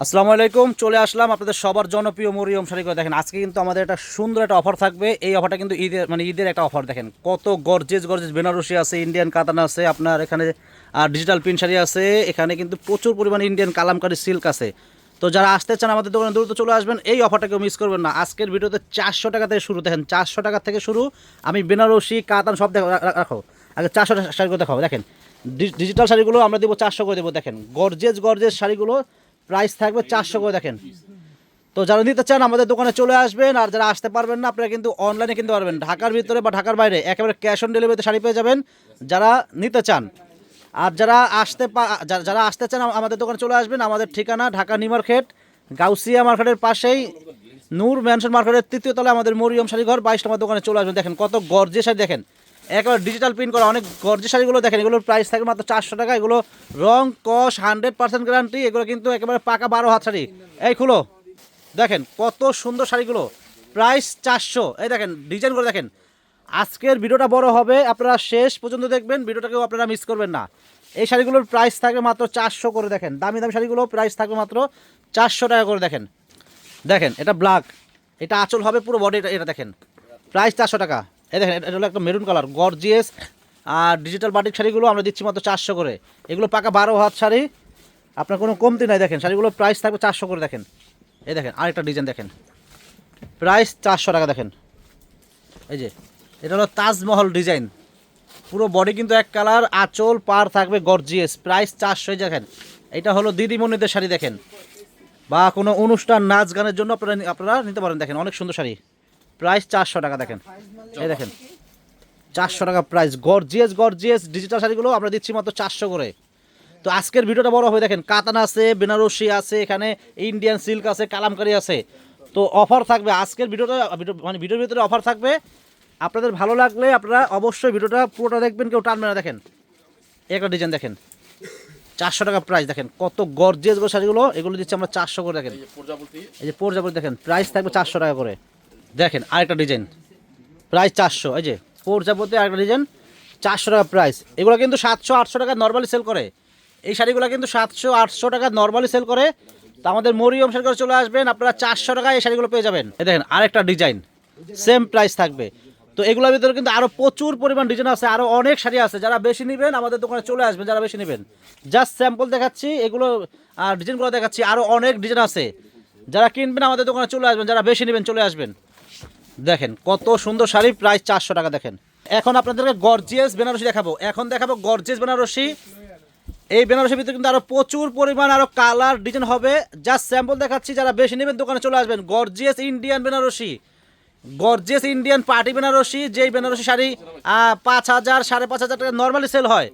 আসসালামু আলাইকুম, চলে আসলাম আপনাদের সবার জনপ্রিয় মরিয়ম শাড়ি করে দেখেন। আজকে কিন্তু আমাদের একটা সুন্দর একটা অফার থাকবে। এই অফারটা কিন্তু ঈদের মানে ঈদের একটা অফার দেখেন। কত গর্জেস গর্জেস বেনারসি আছে ইন্ডিয়ান কাতানা আছে, আপনার এখানে আর ডিজিটাল প্রিন্ট শাড়ি আছে, এখানে কিন্তু প্রচুর পরিমাণে ইন্ডিয়ান কালামকারি সিল্ক আছে। তো যারা আসতে চান আমাদের দোকানে, দ্রুত চলে আসবেন। এই অফারটাকেও মিস করবেন না। আজকের ভিডিওতে চারশো টাকা থেকে শুরু। দেখেন, চারশো টাকা থেকে শুরু। আমি বেনারসি কাতান সব দেখো রাখো। আগে চারশো শাড়িগুলো দেখাও দেখেন ডিজিটাল শাড়িগুলো আমরা দেবো চারশো করে দেবো। দেখেন গর্জেস গর্জেস শাড়িগুলো। প্রাইস থাকবে চারশো করে দেখেন। তো যারা নিতে চান, আমাদের দোকানে চলে আসবেন আর যারা আসতে পারবেন না, আপনারা কিন্তু অনলাইনে কিনতে পারবেন। ঢাকার ভিতরে বা ঢাকার বাইরে একেবারে ক্যাশ অন ডেলিভারিতে শাড়ি পেয়ে যাবেন যারা নিতে চান। আর যারা আসতে পা- যারা আসতে চান আমাদের দোকানে চলে আসবেন। আমাদের ঠিকানা ঢাকা নিউ মার্কেট, গাউসিয়া মার্কেটের পাশেই। নূর ম্যানশন মার্কেটের তৃতীয় তলায় আমাদের মরিয়ম শাড়িঘর, বাইশ নম্বর দোকানে চলে আসবেন। দেখেন কত গর্জে শাড়ি দেখেন। একেবারে ডিজিটাল প্রিন্ট করা, অনেক গর্জে শাড়িগুলো দেখেন, এগুলোর প্রাইস থাকে মাত্র চারশো টাকা, এগুলো রং, কস হান্ড্রেড পার্সেন্ট গ্যারান্টি এগুলো কিন্তু একেবারে পাকা বারো হাত শাড়ি। এই খুলো, দেখেন কত সুন্দর শাড়িগুলো প্রাইস চারশো। এই দেখেন ডিজাইন করে দেখেন। আজকের ভিডিওটা বড় হবে, আপনারা শেষ পর্যন্ত দেখবেন, ভিডিওটাকেও আপনারা মিস করবেন না। এই শাড়িগুলোর প্রাইস থাকবে মাত্র চারশো করে দেখেন, দামি দামি শাড়িগুলো প্রাইস থাকবে মাত্র চারশো টাকা করে দেখেন। দেখেন, এটা ব্ল্যাক এটা আঁচল হবে পুরো বডি এটা দেখেন। প্রাইস চারশো টাকা। এই দেখেন, এটা হলো একটা মেরুন কালার গর্জিয়াস আর ডিজিটাল বাটিক শাড়িগুলো আমরা দিচ্ছি মাত্র চারশো করে। এগুলো পাকা বারো হাত শাড়ি, আপনার কোনো কমতি নাই, দেখেন শাড়িগুলোর প্রাইস থাকবে চারশো করে, দেখেন। এই দেখেন, আরেকটা ডিজাইন দেখেন। প্রাইস চারশো টাকা, দেখেন। এই যে, এটা হলো তাজমহল ডিজাইন পুরো বডি কিন্তু এক কালার আঁচল, পার থাকবে গর্জিয়াস প্রাইস চারশো দেখেন। এটা হলো দিদিমণিদের শাড়ি, দেখেন। বা কোনো অনুষ্ঠান, নাচ গানের জন্য আপনারা আপনারা নিতে পারেন, দেখেন, অনেক সুন্দর শাড়ি। প্রাইস চারশো টাকা, দেখেন। এই দেখেন। চারশো টাকা প্রাইস গর্জিয়াস গর্জিয়াস ডিজিটাল শাড়িগুলো আমরা দিচ্ছি মাত্র চারশো করে। তো আজকের ভিডিওটা বড় হবে দেখেন কাতান আছে বেনারসি আছে এখানে ইন্ডিয়ান সিল্ক আছে কালামকারি আছে। তো অফার থাকবে আজকের ভিডিওটা ভিডিও মানে ভিডিওর ভিতরে অফার থাকবে। আপনাদের ভালো লাগলে আপনারা অবশ্যই ভিডিওটা পুরোটা দেখবেন কেউ টানবে না দেখেন। একটা ডিজাইন দেখেন। চারশো টাকা প্রাইস দেখেন কত গর্জিয়াস গো শাড়িগুলো এগুলো দিচ্ছি আমরা চারশো করে দেখেন। এই যে প্রজাপতি দেখেন প্রাইস থাকবে চারশো টাকা করে। দেখেন আরেকটা ডিজাইন প্রাইস চারশো, এই যে প্রজাপতি আরেকটা ডিজাইন চারশো টাকা প্রাইস এগুলো কিন্তু সাতশো, আটশো টাকা নর্মালি সেল করে। এই শাড়িগুলো কিন্তু সাতশো, আটশো টাকা নর্মালি সেল করে। তো আমাদের মরিয়ম করে চলে আসবেন, আপনারা চারশো টাকায় এই শাড়িগুলো পেয়ে যাবেন। এই দেখেন, আরেকটা ডিজাইন সেম প্রাইস থাকবে। তো এগুলোর ভিতরে কিন্তু আরও প্রচুর পরিমাণ ডিজাইন আছে আরও অনেক শাড়ি আছে। যারা বেশি নেবেন, আমাদের দোকানে চলে আসবেন, যারা বেশি নেবেন। জাস্ট স্যাম্পল দেখাচ্ছি, এগুলো ডিজাইনগুলো দেখাচ্ছি আরও অনেক ডিজাইন আছে। যারা কিনবেন, আমাদের দোকানে চলে আসবেন, যারা বেশি নেবেন, চলে আসবেন। দেখেন, কত সুন্দর শাড়ি প্রাইস চারশো টাকা দেখেন। এখন আপনাদেরকে গর্জিয়াস বেনারসি দেখাবো। এখন দেখাবো গর্জিয়াস বেনারসি। এই বেনারসির ভিতরে কিন্তু আরও প্রচুর পরিমাণ আরও কালার ডিজাইন হবে। জাস্ট স্যাম্পল দেখাচ্ছি, যারা বেশি নেবেন, দোকানে চলে আসবেন। Gorgeous Indian Banarasi. Gorgeous Indian party Banarasi, যেই বেনারসি শাড়ি পাঁচ হাজার, সাড়ে পাঁচ হাজার টাকা নর্মালি সেল হয়।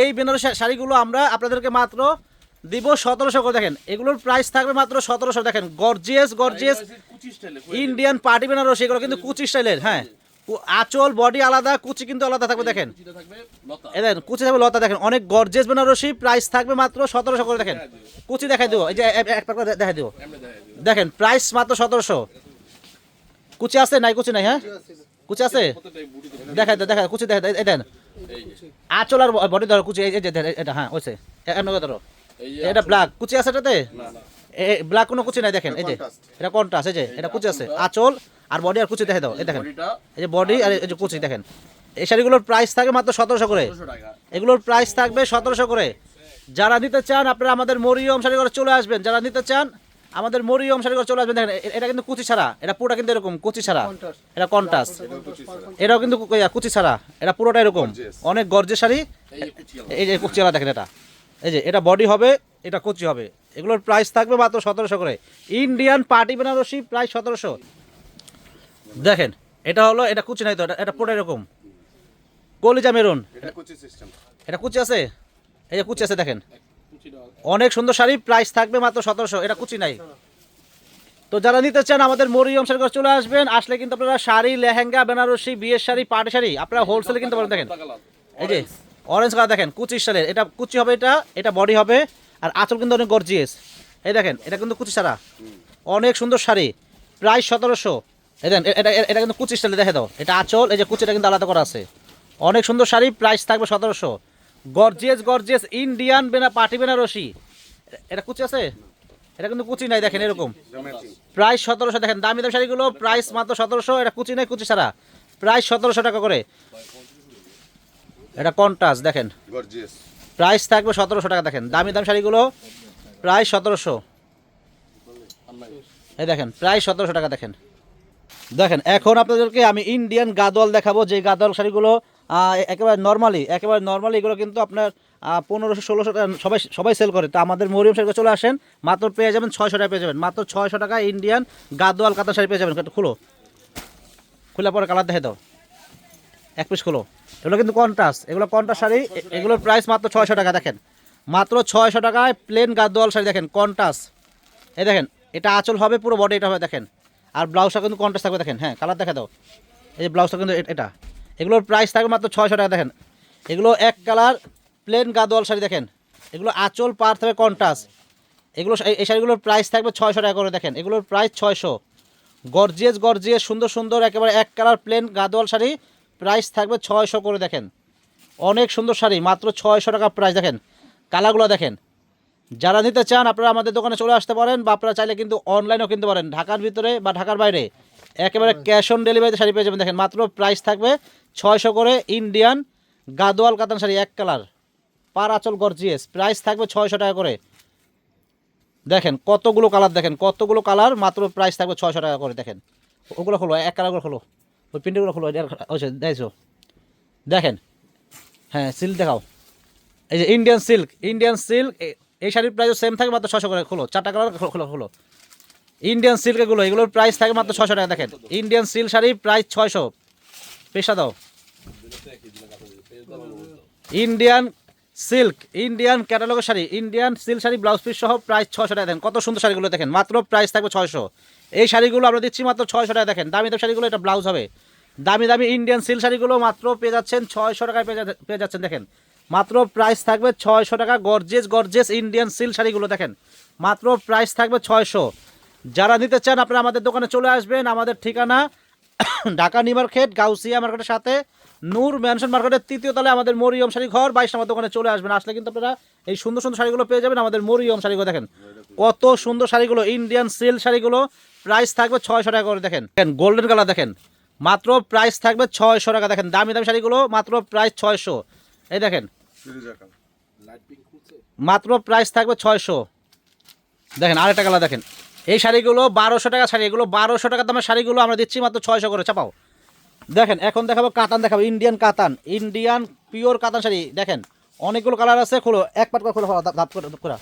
এই বেনারসি শাড়িগুলো আমরা আপনাদেরকে মাত্র দিব সতেরোশো করে। দেখেন, এগুলোর প্রাইস থাকবে মাত্র সতেরোশো। দেখেন gorgeous gorgeous Indian party Banarasi এগুলো কিন্তু কুচি স্টাইলের হ্যাঁ। আঁচল বডি আলাদা, কুচি কিন্তু আলাদা থাকবে, দেখেন। দেখেন, কুচি থাকবে, লতা, দেখেন। অনেক গর্জেস বেনারসি প্রাইস থাকবে মাত্র সতেরোশো করে, দেখেন। কুচি দেখাই দেবো, এই যে এক পাক দেখাই দেবো। দেখা দেখেন প্রাইস মাত্র সতেরোশো। কুচি আছে? নাই, কুচি নাই হ্যাঁ? কুচি আছে? দেখাই দেয় দেখা কুচি এই দেন। আঁচল আর বডি ধরো, কুচি, এই যে এটা হ্যাঁ ওইছে। এমন ধরো। এটা ব্ল্যাক কুচি আছে এটাতে? ব্ল্যাক কোনো কুচি নাই দেখেন এই যে। এটা কন্ট্রাস্ট এই যে এটা কুচি আছে। আঁচল। আর বডি আর কুচি দেখে দাও এই দেখেন। এই যে বডি আর এই যে কুচি দেখেন। এই শাড়িগুলোর প্রাইস থাকে মাত্র সতেরোশো করে। এগুলোর প্রাইস থাকবে সতেরোশো করে। যারা নিতে চান আপনারা আমাদের মরিয়ম শাড়ি করে চলে আসবেন। যারা নিতে চান আমাদের মরিয়ম শাড়ি করে চলে আসবেন। দেখেন এটা কিন্তু কুচি ছাড়া। এটা পুরোটা কিন্তু এরকম কুচি ছাড়া। এটা কন্টাস এটাও কিন্তু কুচি ছাড়া। এটা পুরোটা এরকম। অনেক গর্জে শাড়ি। এই যে কুচি আলাদা। এই যে কুচি আলা দেখেন এটা। এই যে এটা বডি হবে এটা কুচি হবে। এগুলোর প্রাইস থাকবে মাত্র সতেরোশো করে। ইন্ডিয়ান পার্টি বেনারসি প্রায় সতেরোশো। দেখেন এটা হলো এটা কুচি নাই তো এটা- এটা পুরো এরকম। কলিজা মেরুন। এটা কোচি আছে? এই যে কুচি আছে দেখেন। অনেক সুন্দর শাড়ি প্রাইস থাকবে মাত্র সতেরোশো এটা কুচি নাই। তো যারা নিতে চান আমাদের মরিয়ম শাড়ি চলে আসবেন। আসলে কিন্তু আপনারা শাড়ি লেহেঙ্গা বেনারসি বিয়ের শাড়ি পাটি শাড়ি আপনারা হোলসেলে কিনতে পারেন দেখেন। এই যে অরেঞ্জ কালার দেখেন, কুচি স্টাইলের এটা কুচি হবে এটা এটা বডি হবে, আর আঁচল কিন্তু অনেক গর্জিয়াস এই দেখেন, এটা কিন্তু কুচি ছাড়া অনেক সুন্দর শাড়ি প্রাইস সতেরোশো। এই দেখেন এটা এটা কিন্তু কুচি স্টাইলে দেখে দাও। এটা আঁচল, এই যে কুচিটা কিন্তু আলাদা করা আছে। অনেক সুন্দর শাড়ি প্রাইস থাকবে সতেরোশো। গর্জিয়াস গর্জিয়াস ইন্ডিয়ান বেনা পার্টি বেনারসি এটা কুচি আছে? এটা কিন্তু কুচি নাই, দেখেন এরকম। প্রাইস সতেরোশো, দেখেন, দামি দামি শাড়িগুলো প্রাইস মাত্র সতেরোশো, এটা কুচি নাই, কুচি ছাড়া প্রাইস সতেরোশো টাকা করে। এটা কন্টাস দেখেন। প্রাইস থাকবে সতেরোশো টাকা দেখেন। দামি দামি শাড়িগুলো প্রায় সতেরোশো। এই দেখেন প্রায় সতেরোশো টাকা দেখেন। দেখেন এখন আপনাদেরকে আমি ইন্ডিয়ান গাদোয়াল দেখাবো। যে গাদোয়াল শাড়িগুলো একেবারে নর্মালি একেবারে নর্মালি এগুলো কিন্তু আপনার পনেরোশো ষোলোশো টাকা সবাই সবাই সেল করে। তো আমাদের মরিয়ম শাড়িগুলো চলে আসেন মাত্র পেয়ে যাবেন ছয়শো টাকা পেয়ে যাবেন। মাত্র ছয়শো টাকা ইন্ডিয়ান গাদোয়াল কাতার শাড়ি পেয়ে যাবেন। খুলো। খোলা পরে কালার দেখে দাও। এক পিস খোলো এগুলো কিন্তু কন্ট্রাস্ট এগুলো কন্ট্রাস্ট শাড়ি এগুলোর প্রাইস মাত্র ছয়শো টাকা, দেখেন। মাত্র ছয়শো টাকায় প্লেন গাদোয়াল শাড়ি, দেখেন কন্ট্রাস্ট এই দেখেন, এটা আঁচল হবে, পুরো বডি এটা হবে, দেখেন। আর ব্লাউজটা কিন্তু কন্ট্রাস্ট থাকবে, দেখেন হ্যাঁ কালার দেখে দাও। এই ব্লাউজটা কিন্তু এটা। এগুলোর প্রাইস থাকবে মাত্র ছয়শো টাকা, দেখেন। এগুলো এক কালার প্লেন গাদোয়াল শাড়ি, দেখেন। এগুলো আঁচল পার থাকবে কন্ট্রাস্ট এগুলো এই শাড়িগুলোর প্রাইস থাকবে ছয়শো টাকা করে, দেখেন। এগুলোর প্রাইস ছয়শো। গর্জিয়াস গর্জিয়াস, সুন্দর সুন্দর, একেবারে এক colour plain Gadwal sari price থাকবে ছয়শো করে দেখেন। অনেক সুন্দর শাড়ি, মাত্র ছয়শো টাকা প্রাইস। দেখেন, কালারগুলো দেখেন। যারা নিতে চান, আপনারা আমাদের দোকানে চলে আসতে পারেন বা আপনারা চাইলে কিন্তু অনলাইনেও কিনতে পারেন। ঢাকার ভিতরে বা ঢাকার বাইরে একেবারে ক্যাশ অন ডেলিভারিতে শাড়ি পেয়ে যাবেন। দেখেন, মাত্র প্রাইস থাকবে ছয়শো করে ইন্ডিয়ান গাদোয়াল কাতান শাড়ি, এক কালার। পার আচল গর্জিয়াস প্রাইস থাকবে ছয়শো টাকা করে। দেখেন, কতগুলো কালার, দেখেন, কতগুলো কালার, মাত্র প্রাইস থাকবে ছয়শো টাকা করে। দেখেন, ওগুলো খোলো, এক কালারগুলো খোলো। ওই প্রিন্টগুলো খোলো ওই দেখছ দেখেন হ্যাঁ সিল্ক দেখাও। এই যে ইন্ডিয়ান সিল্ক ইন্ডিয়ান সিল্ক এই শাড়ির প্রাইসও সেম থাকে মাত্র ছশো করে, খোলো, চারটা কালার খোলো খোলো। ইন্ডিয়ান সিল্ক এগুলো, এগুলোর প্রাইস থাকে মাত্র ছশো টাকা, দেখেন। ইন্ডিয়ান সিল্ক শাড়ি প্রাইস ছয়শো। পেশা দাও। Indian silk, Indian ক্যাটালগের sari, Indian silk sari blouse piece সহ প্রাইস ছশো টাকা দেখেন। কত সুন্দর শাড়িগুলো দেখেন, মাত্র প্রাইস থাকবে ছয়শো। এই শাড়িগুলো আমরা দিচ্ছি মাত্র ছয়শো টাকা দেখেন, দামি দামি শাড়িগুলো, এটা ব্লাউজ হবে। দামি দামি ইন্ডিয়ান সিল্ক শাড়িগুলো মাত্র পেয়ে যাচ্ছেন ছয়শো টাকায় পেয়ে পেয়ে যাচ্ছেন দেখেন। মাত্র প্রাইস থাকবে ছয়শো টাকা গর্জেস গর্জেস ইন্ডিয়ান সিল্ক শাড়িগুলো দেখেন। মাত্র প্রাইস থাকবে ছয়শো। যারা নিতে চান, আপনারা আমাদের দোকানে চলে আসবেন। আমাদের ঠিকানা ঢাকা নিউ মার্কেট, গাউসিয়া মার্কেটের সাথে। নূর ম্যানশন মার্কেটের তৃতীয় তলায় আমাদের মরিয়ম শাড়ি ঘর বাইশ নম্বর দোকানে চলে আসবেন। আসলে কিন্তু আপনারা এই সুন্দর সুন্দর শাড়িগুলো পেয়ে যাবেন আমাদের মরিয়ম শাড়িগুলো, দেখেন। কত সুন্দর শাড়িগুলো ইন্ডিয়ান সিল্ক শাড়িগুলো প্রাইস থাকবে ছয়শো টাকা করে, দেখেন। দেখেন গোল্ডেন কালার দেখেন। মাত্র প্রাইস থাকবে ছয়শো টাকা, দেখেন, দামি দামি শাড়িগুলো, মাত্র প্রাইস ছয়শো। এই দেখেন। মাত্র প্রাইস থাকবে ছয়শো। দেখেন, আরেকটা কালার দেখেন। এই শাড়িগুলো বারোশো টাকা শাড়ি, এগুলো বারোশো টাকা দামের শাড়িগুলো আমরা দিচ্ছি মাত্র ছয়শো করে, চাপাও। দেখেন, এখন দেখাবো কাতান, দেখাবো ইন্ডিয়ান কাতান। ইন্ডিয়ান পিওর কাতান শাড়ি, দেখেন, অনেকগুলো কালার আছে, খুলো, এক পাট করে খোলো, ধাপ করে।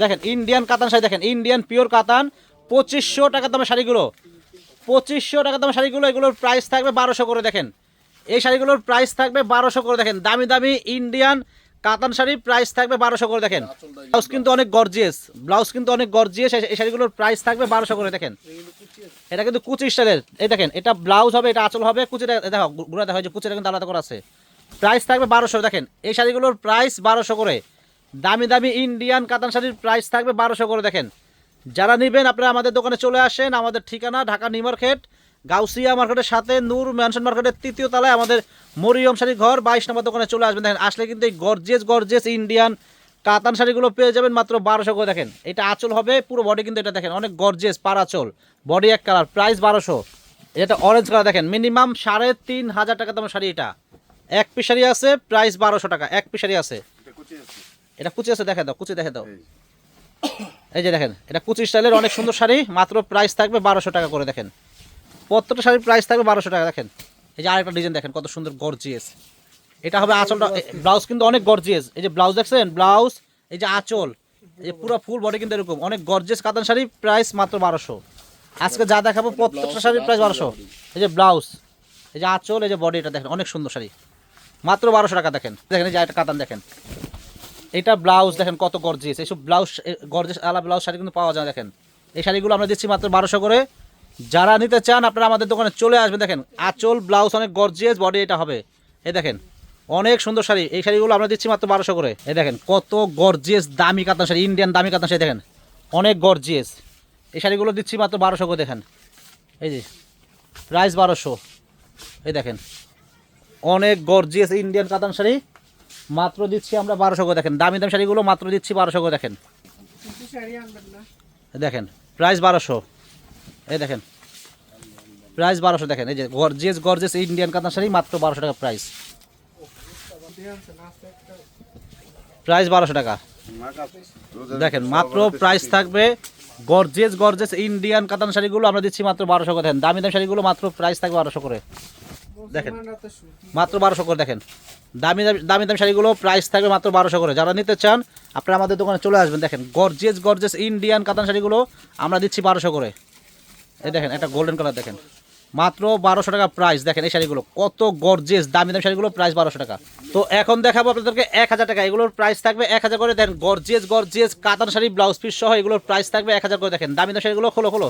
দেখেন ইন্ডিয়ান কাতান শাড়ি, দেখেন ইন্ডিয়ান পিওর কাতান, পঁচিশশো টাকা দামের শাড়িগুলো। পঁচিশশো টাকা দামের শাড়িগুলো, এগুলোর প্রাইস থাকবে বারোশো করে, দেখেন। এই শাড়িগুলোর প্রাইস থাকবে বারোশো করে, দেখেন, দামি দামি ইন্ডিয়ান কাতান শাড়ি প্রাইস থাকবে বারোশো করে দেখেন। ব্লাউজ কিন্তু অনেক গর্জিয়াস ব্লাউজ কিন্তু অনেক গর্জিয়াস এই শাড়িগুলোর প্রাইস থাকবে বারোশো করে দেখেন। এটা কিন্তু কুচি স্টাইলের এই দেখেন এটা ব্লাউজ হবে এটা আঁচল হবে কুচিটা দেখো গুড়া দেখা হয় যে কুচিটা কিন্তু আলাদা করা আছে। প্রাইস থাকবে বারোশো দেখেন এই শাড়িগুলোর প্রাইস বারোশো করে। দামি দামি ইন্ডিয়ান কাতান শাড়ির প্রাইস থাকবে বারোশো করে দেখেন। যারা নেবেন আপনারা আমাদের দোকানে চলে আসেন আমাদের ঠিকানা ঢাকা নিউ মার্কেট। গাউসিয়া মার্কেটের সাথে নূর ম্যানশন মার্কেটের তৃতীয় তলায় আমাদের মরিয়ম শাড়ি ঘর। বাইশ নম্বর দোকানে চলে আসবেন। দেখেন আসলে কিন্তু এই গর্জেস গর্জেস ইন্ডিয়ান কাতান শাড়িগুলো পেয়ে যাবেন মাত্র বারোশো করে। দেখেন এটা আঁচল হবে পুরো বডি কিন্তু এটা দেখেন অনেক গর্জেস পার আঁচল বডি এক কালার প্রাইস বারোশো। এটা অরেঞ্জ কালার দেখেন মিনিমাম সাড়ে তিন হাজার টাকা দামের শাড়ি এটা। এক পিস শাড়ি আছে প্রাইস বারোশো টাকা এক পিস শাড়ি আছে। এটা কুচি আছে। দেখে দাও কুচি দেখে দাও। এই এই যে দেখেন এটা কুচি স্টাইলের অনেক সুন্দর শাড়ি মাত্র প্রাইস থাকবে বারোশো টাকা করে দেখেন। প্রত্যেকটা শাড়ির প্রাইস থাকবে বারোশো টাকা দেখেন। এই যে আরেকটা ডিজাইন দেখেন কত সুন্দর গর্জিয়াস এটা হবে আঁচলটা ব্লাউজ কিন্তু অনেক গর্জিয়াস এই যে ব্লাউজ দেখছেন ব্লাউজ এই যে আঁচল এই যে পুরো ফুল বডি কিন্তু এরকম। অনেক গর্জিয়াস কাতান শাড়ি প্রাইস মাত্র বারোশো। আজকে যা দেখাবো প্রত্যেকটা শাড়ির প্রাইস বারোশো। এই যে ব্লাউজ এই যে আঁচল এই যে বডি এটা দেখেন অনেক সুন্দর শাড়ি। মাত্র বারোশো টাকা দেখেন। দেখেন এই যে একটা কাতান দেখেন। এটা ব্লাউজ দেখেন কত গর্জিয়াস এইসব ব্লাউজ গর্জিয়াস আলা ব্লাউজ শাড়ি কিন্তু পাওয়া যায় দেখেন। এই শাড়িগুলো আমরা দিচ্ছি মাত্র বারোশো করে। যারা নিতে চান, আপনারা আমাদের দোকানে চলে আসবেন। দেখেন, আঁচল, ব্লাউজ অনেক গর্জিয়াস বডি এটা হবে। এই দেখেন, অনেক সুন্দর শাড়ি। এই শাড়িগুলো আমরা দিচ্ছি মাত্র বারোশো করে। এই দেখেন, কত গর্জিয়াস দামি কাতান শাড়ি ইন্ডিয়ান দামি কাতান শাড়ি, দেখেন। অনেক গর্জিয়াস এই শাড়িগুলো দিচ্ছি মাত্র বারোশো করে, দেখেন। এই যে প্রাইস বারোশো। এই দেখেন, অনেক গর্জিয়াস ইন্ডিয়ান কাতান শাড়ি। মাত্র দিচ্ছি আমরা বারোশো করে, দেখেন। দামি দামি শাড়িগুলো মাত্র দিচ্ছি বারোশো করে, দেখেন। দেখেন প্রাইস বারোশো। এই দেখেন। প্রাইস বারোশো দেখেন, এই যে গর্জেস গর্জেস ইন্ডিয়ান কাতান শাড়ি, মাত্র বারোশো টাকা প্রাইস প্রাইস বারোশো টাকা। দেখেন, মাত্র প্রাইস থাকবে গর্জেস গর্জেস ইন্ডিয়ান কাতান শাড়িগুলো, আমরা দিচ্ছি মাত্র বারোশো করে। দেখেন, দামি দামি শাড়িগুলো মাত্র প্রাইস থাকবে বারোশো করে। দেখেন, মাত্র বারোশো করে, দেখেন। দামি দামি দামি দামি শাড়িগুলো প্রাইস থাকবে মাত্র বারোশো করে। যারা নিতে চান, আপনারা আমাদের দোকানে চলে আসবেন। দেখেন গর্জেস গর্জেস ইন্ডিয়ান কাতান শাড়িগুলো আমরা দিচ্ছি বারোশো করে। এই দেখেন, একটা গোল্ডেন কালার দেখেন। মাত্র বারোশো টাকা প্রাইস দেখেন এই শাড়িগুলো। কত গর্জেস দামি দামি শাড়িগুলো প্রাইস বারোশো টাকা। তো এখন দেখাবো আপনাদেরকে এক হাজার টাকা, এগুলোর প্রাইস থাকবে এক হাজার করে। দেখেন গর্জেস গর্জেস কাতান শাড়ি ব্লাউজ পিস সহ এগুলোর প্রাইস থাকবে এক হাজার করে। দেখেন দামি দামি শাড়িগুলো, খোলো খোলো।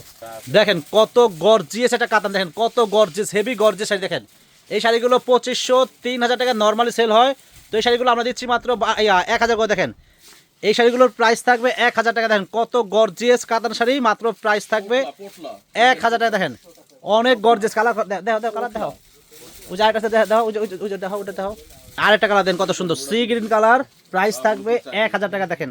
দেখেন, কত গর্জিয়াস একটা কাতান, দেখেন, কত গর্জিয়াস হেভি গর্জিয়াস শাড়ি, দেখেন। এই শাড়িগুলো পঁচিশশো, তিন হাজার টাকা নর্মালি সেল হয়। তো এই শাড়িগুলো আমরা দিচ্ছি মাত্র এক হাজার করে, দেখেন। এই শাড়িগুলোর প্রাইস থাকবে এক হাজার টাকা। দেখেন কত গর্জিয়াস কাতান শাড়ি মাত্র প্রাইস থাকবে এক হাজার টাকা। দেখেন অনেক গর্জেস কালার দেখো দেখো কালার দেখো ওই যে আরেকটা দেখো দেখো ওই যে- ওই যে- দেখো ওটা দেখো আরেকটা কালার দেন কত সুন্দর। সি গ্রিন কালার প্রাইস থাকবে এক হাজার টাকা দেখেন।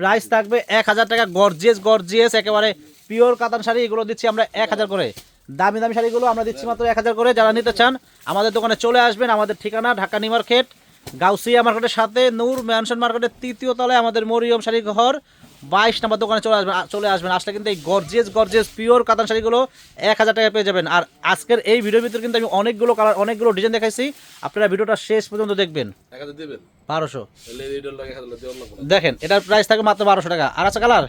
প্রাইস থাকবে এক হাজার টাকা গর্জিয়াস গর্জিয়াস একেবারে পিওর কাতান শাড়ি। এগুলো দিচ্ছি আমরা এক হাজার করে। দামি দামি শাড়িগুলো আমরা দিচ্ছি মাত্র এক হাজার করে। যারা নিতে চান আমাদের দোকানে চলে আসবেন। আমাদের ঠিকানা ঢাকা নিউ মার্কেট। গাউসিয়া মার্কেটের সাথে নূর ম্যানশন মার্কেটের তৃতীয় তলায় আমাদের মরিয়ম শাড়ি ঘর। বাইশ নম্বর দোকানে চলে আসবেন চলে আসবেন। আসলে কিন্তু এই গর্জিয়াস গর্জিয়াস পিওর কাতান শাড়িগুলো এক হাজার টাকা পেয়ে যাবেন। আর আজকের এই ভিডিওর ভিতরে কিন্তু আমি অনেকগুলো কালার অনেকগুলো ডিজাইন দেখাইছি। আপনারা ভিডিওটা শেষ পর্যন্ত দেখবেন। বারোশো। দেখেন এটার প্রাইস থাকে মাত্র বারোশো টাকা। আর আছে কালার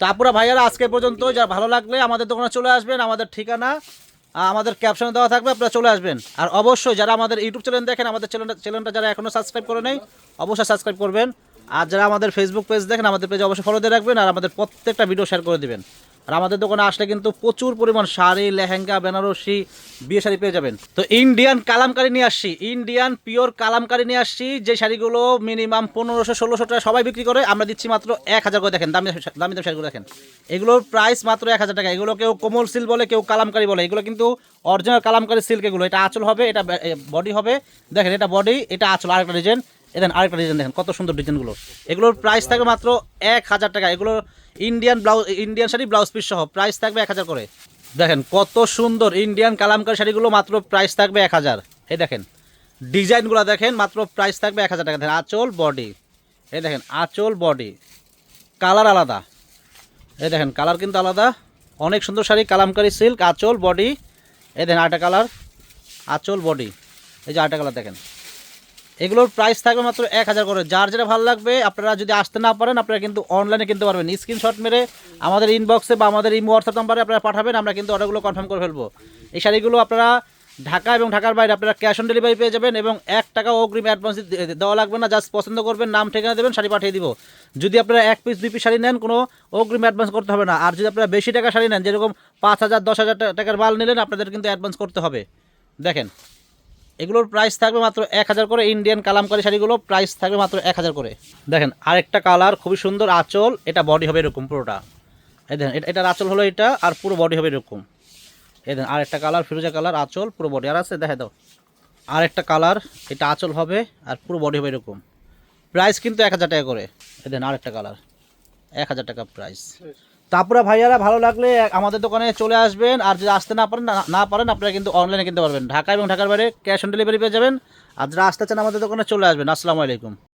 তারপরে ভাইয়ারা আজকে পর্যন্ত যা ভালো লাগলে আমাদের দোকানে চলে আসবেন। আমাদের ঠিকানা আমাদের ক্যাপশনে দেওয়া থাকবে, আপনারা চলে আসবেন। আর অবশ্যই যারা আমাদের ইউটিউব চ্যানেল দেখেন, আমাদের চ্যানেলটা চ্যানেলটা যারা এখনও সাবস্ক্রাইব করে নেই, অবশ্যই সাবস্ক্রাইব করবেন। আর যারা আমাদের ফেসবুক পেজ দেখেন, আমাদের পেজে অবশ্যই ফলো দিয়ে রাখবেন, আর আমাদের প্রত্যেকটা ভিডিও শেয়ার করে দিবেন। আর আমাদের দোকানে আসলে কিন্তু প্রচুর পরিমাণ শাড়ি, লেহেঙ্গা, বেনারসি বিয়ে শাড়ি পেয়ে যাবেন। তো ইন্ডিয়ান কালামকারি নিয়ে আসছি ইন্ডিয়ান পিওর কালামকারি নিয়ে আসছি, যে শাড়িগুলো মিনিমাম পনেরোশো, ষোলোশো টাকা সবাই বিক্রি করে, আমরা দিচ্ছি মাত্র এক হাজার করে দেখেন, দামি দামি দামি শাড়িগুলো দেখেন। এগুলোর প্রাইস মাত্র এক হাজার টাকা, এগুলো কেউ কোমল সিল্ক বলে, কেউ কালামকারি বলে, এগুলো কিন্তু অরিজিনাল কালামকারি সিল্ক এগুলো। এটা আঁচল হবে, এটা বডি হবে, দেখেন এটা বডি এটা আঁচল, আরেকটা ডিজাইন দেখেন আরেকটা ডিজাইন দেখেন, কত সুন্দর ডিজাইনগুলো এগুলোর প্রাইস থাকবে মাত্র এক হাজার টাকা। এগুলো Indian blouse Indian sari blouse piece সহ প্রাইস থাকবে এক হাজার করে। দেখেন কত সুন্দর ইন্ডিয়ান কালামকারি শাড়িগুলো মাত্র প্রাইস থাকবে এক হাজার। এই দেখেন ডিজাইনগুলো দেখেন, মাত্র প্রাইস থাকবে এক হাজার টাকা। দেখেন, আঁচল বডি এই দেখেন, আঁচল বডি কালার আলাদা। এই দেখেন কালার কিন্তু আলাদা। অনেক সুন্দর শাড়ি, কালামকারি সিল্ক আঁচল বডি এই দেখেন আটা কালার আঁচল বডি এই যে আটা কালার দেখেন। এগুলোর প্রাইস থাকবে মাত্র এক হাজার করে। যার যেটা ভালো লাগবে, আপনারা যদি আসতে না পারেন, আপনারা কিন্তু অনলাইনে কিনতে পারবেন। স্ক্রিনশট মেরে আমাদের ইনবক্সে বা আমাদের ইমো হোয়াটসঅ্যাপ নাম্বারে আপনারা পাঠাবেন, আমরা কিন্তু অর্ডারগুলো কনফার্ম করে ফেলব। এই শাড়িগুলো আপনারা ঢাকা এবং ঢাকার বাইরে আপনারা ক্যাশ অন ডেলিভারি পেয়ে যাবেন এবং এক টাকা অগ্রিম অ্যাডভান্স দেওয়া লাগবে না জাস্ট পছন্দ করবেন, নাম, ঠিকানা দেবেন, শাড়ি পাঠিয়ে দিব। যদি আপনারা এক পিস দুই পিস শাড়ি নেন, কোনো অগ্রিম অ্যাডভান্স করতে হবে না। আর যদি আপনারা বেশি টাকা শাড়ি নেন, যেরকম পাঁচ হাজার, দশ হাজার টাকার মাল নিলেন, আপনাদের কিন্তু অ্যাডভান্স করতে হবে। দেখেন। এগুলোর প্রাইস থাকবে মাত্র এক হাজার করে। ইন্ডিয়ান কালামকারি শাড়িগুলো প্রাইস থাকবে মাত্র এক হাজার করে। দেখেন, আরেকটা কালার খুবই সুন্দর, আঁচল, এটা বডি হবে এরকম পুরোটা। এই দেখেন, এটা এটার আঁচল হলো এটা আর পুরো বডি হবে এরকম। এই দেখেন, আরেকটা কালার ফিরোজা কালার আঁচল, পুরো বডি আর আছে দেখা দাও। আরেকটা কালার এটা আঁচল হবে আর পুরো বডি হবে এরকম। প্রাইস কিন্তু এক হাজার টাকা করে। এই দেখেন, আরেকটা কালার এক হাজার টাকা প্রাইস তারপরে ভাইয়ারা ভালো লাগলে আমাদের দোকানে চলে আসবেন, আর যদি আসতে না পারেন, না- পারেন, আপনারা কিন্তু অনলাইনে কিনতে পারবেন। ঢাকা এবং ঢাকার বাইরে ক্যাশ অন ডেলিভারি পেয়ে যাবেন। আর যারা আসতে চান আমাদের দোকানে চলে আসবেন। আসসালামু আলাইকুম।